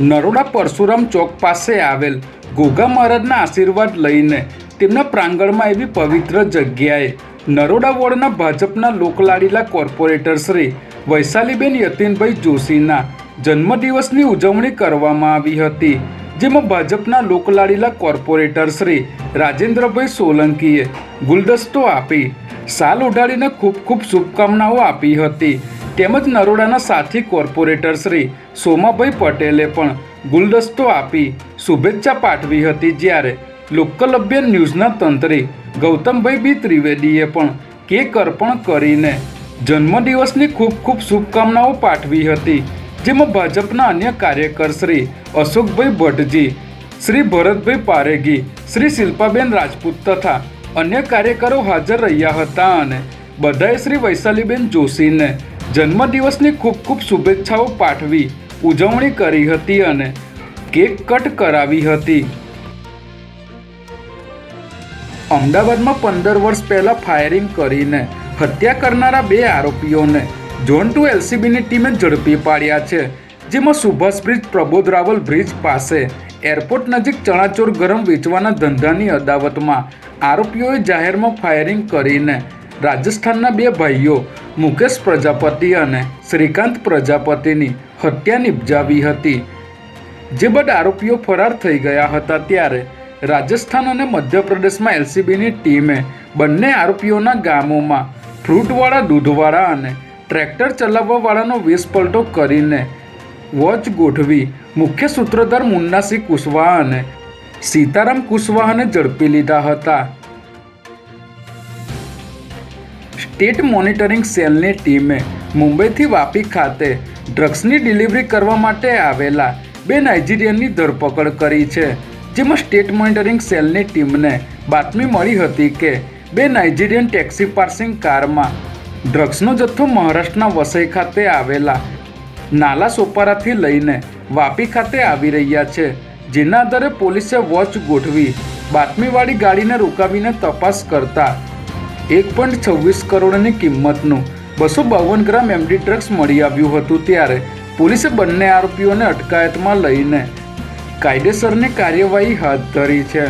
નરોડા પરશુરામ ચોક પાસે આવેલ ગોગા મહારાજના આશીર્વાદ લઈને તેમના પ્રાંગણમાં એવી પવિત્ર જગ્યાએ નરોડા વોર્ડના ભાજપના લોકલાડીલા કોર્પોરેટર શ્રી વૈશાલીબેન યતીનભાઈ જોશીના જન્મદિવસની ઉજવણી કરવામાં આવી હતી, જેમાં ભાજપના લોકલાડીલા કોર્પોરેટર શ્રી રાજેન્દ્રભાઈ સોલંકીએ ગુલદસ્તો આપી, સાલ ઉડાડીને ખૂબ ખૂબ શુભકામનાઓ આપી હતી. તેમજ નરોડાના સાથી કોર્પોરેટર શ્રી સોમાભાઈ પટેલે પણ ગુલદસ્તો આપી શુભેચ્છા પાઠવી હતી જ્યારે લોકલભ્ય ન્યૂઝના તંત્રી ગૌતમભાઈ બી ત્રિવેદીએ પણ કેક અર્પણ કરીને જન્મદિવસની ખૂબ ખૂબ શુભકામનાઓ પાઠવી હતી, જેમાં ભાજપના અન્ય કાર્યકર શ્રી અશોકભાઈ ભટ્ટજી, શ્રી ભરતભાઈ પારેગી, શ્રી શિલ્પાબેન રાજપૂત તથા અન્ય કાર્યકરો હાજર રહ્યા હતા અને બધાએ શ્રી વૈશાલીબેન જોશીને જન્મદિવસની ખૂબ ખૂબ શુભેચ્છાઓ પાઠવી, ઉજવણી કરી હતી અને કેક કટ કરાવી હતી. અમદાવાદમાં પંદર વર્ષ પહેલાં ફાયરિંગ કરીને હત્યા કરનારા બે આરોપીઓને ઝોન ટુ એલસીબીની ટીમે ઝડપી પાડ્યા છે, જેમાં સુભાષ બ્રિજ, પ્રબોધ રાવલ બ્રિજ પાસે એરપોર્ટ નજીક ચણાચોર ગરમ વેચવાના ધંધાની અદાવતમાં આરોપીઓએ જાહેરમાં ફાયરિંગ કરીને રાજસ્થાનના બે ભાઈઓ, મુકેશ પ્રજાપતિ અને શ્રીકાંત પ્રજાપતિની હત્યા નિપજાવી હતી. જે બાદ આરોપીઓ ફરાર થઈ ગયા હતા ત્યારે રાજસ્થાન અને મધ્યપ્રદેશમાં એલસીબીની ટીમે બંને આરોપીઓના ગામોમાં ફ્રૂટવાળા, દૂધવાળા અને ટ્રેક્ટર ચલાવવાવાળાનો વેશપલટો કરીને વોચ ગોઠવી મુખ્ય સૂત્રધાર મુન્નાસિંહ કુશવાહા અને સીતારામ કુશવાહાને ઝડપી લીધા હતા. સ્ટેટ મોનિટરિંગ સેલની ટીમે મુંબઈથી વાપી ખાતે ડ્રગ્સની ડિલિવરી કરવા માટે આવેલા બે નાઇજીરિયનની ધરપકડ કરી છે, જેમાં સ્ટેટ મોનિટરિંગ સેલની ટીમને બાતમી મળી હતી કે બે નાઇજીરિયન ટેક્સી પાર્સિંગ કારમાં ડ્રગ્સનો જથ્થો મહારાષ્ટ્રના વસઈ ખાતે આવેલા નાલા સોપારાથી લઈને વાપી ખાતે આવી રહ્યા છે, જેના આધારે પોલીસે વોચ ગોઠવી બાતમીવાળી ગાડીને રોકાવીને તપાસ કરતા એક પોઈન્ટ છવ્વીસ કરોડની કિંમતનું બસો બાવન ગ્રામ એમડી ડ્રગ્સ મળી આવ્યું હતું ત્યારે પોલીસે બંને આરોપીઓને અટકાયતમાં લઈને કાયદેસરની કાર્યવાહી હાથ ધરી છે.